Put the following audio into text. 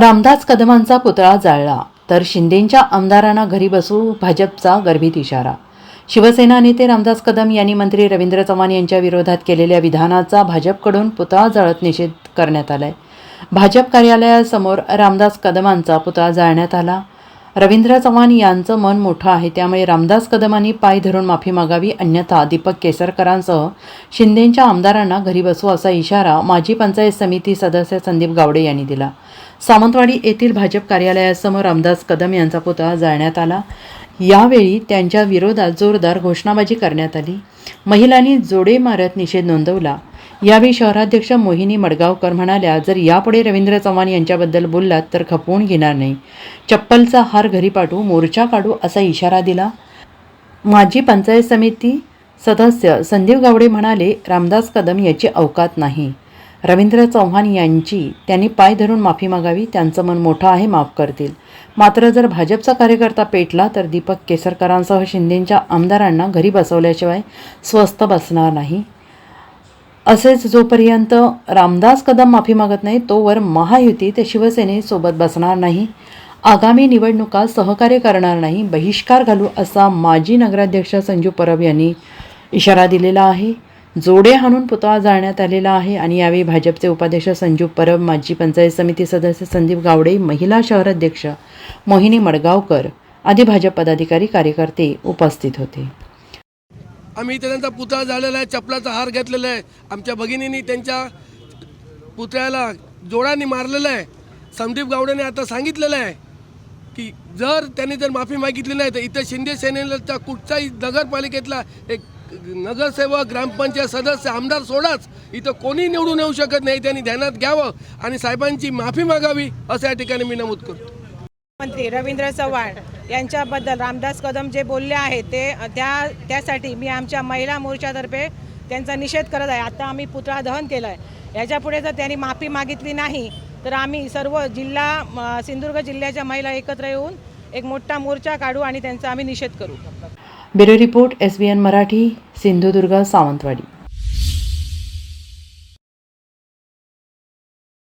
रामदास कदमांचा पुतळा जाळला तर शिंदेंच्या आमदारांना घरी बसू भाजपचा गर्भित इशारा. शिवसेना नेते रामदास कदम यांनी मंत्री रवींद्र चव्हाण यांच्या विरोधात केलेल्या विधानाचा भाजपकडून पुतळा जाळत निषेध करण्यात आलाय. भाजप कार्यालयासमोर रामदास कदमांचा पुतळा जाळण्यात आला रवींद्र चव्हाण यांचं मन मोठं आहे. त्यामुळे रामदास कदमांनी पाय धरून माफी मागावी अन्यथा दीपक केसरकरांसह शिंदेंच्या आमदारांना घरी बसू असा इशारा माजी पंचायत समिती सदस्य संदीप गावडे यांनी दिला. सावंतवाडी येथील भाजप कार्यालयासमोर रामदास कदम यांचा पुतळा जाळण्यात आला. यावेळी त्यांच्या विरोधात जोरदार घोषणाबाजी करण्यात आली. महिलांनी जोडे मारत निषेध नोंदवला. यावेळी शहराध्यक्ष मोहिनी मडगावकर म्हणाल्या जर यापुढे रवींद्र चव्हाण यांच्याबद्दल बोललात तर खपवून घेणार नाही. चप्पलचा हार घरी पाठवू मोर्चा काढू असा इशारा दिला. माजी पंचायत समिती सदस्य संदीप गावडे म्हणाले रामदास कदम याची अवकात नाही. रवींद्र चव्हाण यांची त्यांनी पाय धरून माफी मागावी त्यांचं मन मोठं आहे माफ करतील. मात्र जर भाजपचा कार्यकर्ता पेटला तर दीपक केसरकरांसह शिंदेंच्या आमदारांना घरी बसवल्याशिवाय स्वस्थ बसणार नाही. असेच जोपर्यंत रामदास कदम माफी मागत नाही तोवर महायुती ते शिवसेनेसोबत बसणार नाही. आगामी निवडणुका सहकार्य करणार नाही बहिष्कार घालू असा माजी नगराध्यक्ष संजू परब यांनी इशारा दिलेला आहे. जोडे हाणून पुतळा जाळण्यात आलेला आहे आणि यावेळी भाजपचे उपाध्यक्ष संजू परब माजी पंचायत समिती सदस्य संदीप गावडे महिला शहराध्यक्ष मोहिनी मडगावकर आदी भाजप पदाधिकारी कार्यकर्ते उपस्थित होते. आम्ही इथे त्यांचा पुतळा झालेला आहे चपलाचा हार घेतलेला आहे. आमच्या भगिनींनी त्यांच्या पुतळ्याला जोडांनी मारलेलं आहे. संदीप गावडेने आता सांगितलेलं आहे की जर त्यांनी जर माफी मागितली नाही तर इथं शिंदे सेनेचा कुठचाही नगरपालिकेतला एक नगरसेवक ग्रामपंचायत सदस्य आमदार सोडाच. इथं कोणी निवडून येऊ शकत नाही त्यांनी ध्यानात घ्यावं आणि साहेबांची माफी मागावी असं या ठिकाणी मी नमूद करतो. मंत्री रवींद्र चव्हाण यांच्याबद्दल रामदास कदम जे बोलले आहेत ते त्या त्यासाठी मी आमच्या महिला मोर्चातर्फे त्यांचा निषेध करत आहे. आता आम्ही पुतळा दहन केलं आहे याच्यापुढे जर त्यांनी माफी मागितली नाही तर आम्ही सर्व जिल्हा सिंधुदुर्ग जिल्ह्याच्या महिला एकत्र येऊन एक मोठा मोर्चा काढू आणि त्यांचा आम्ही निषेध करू. Bureau report S B N Marathi Sindhudurg Sawantwadi.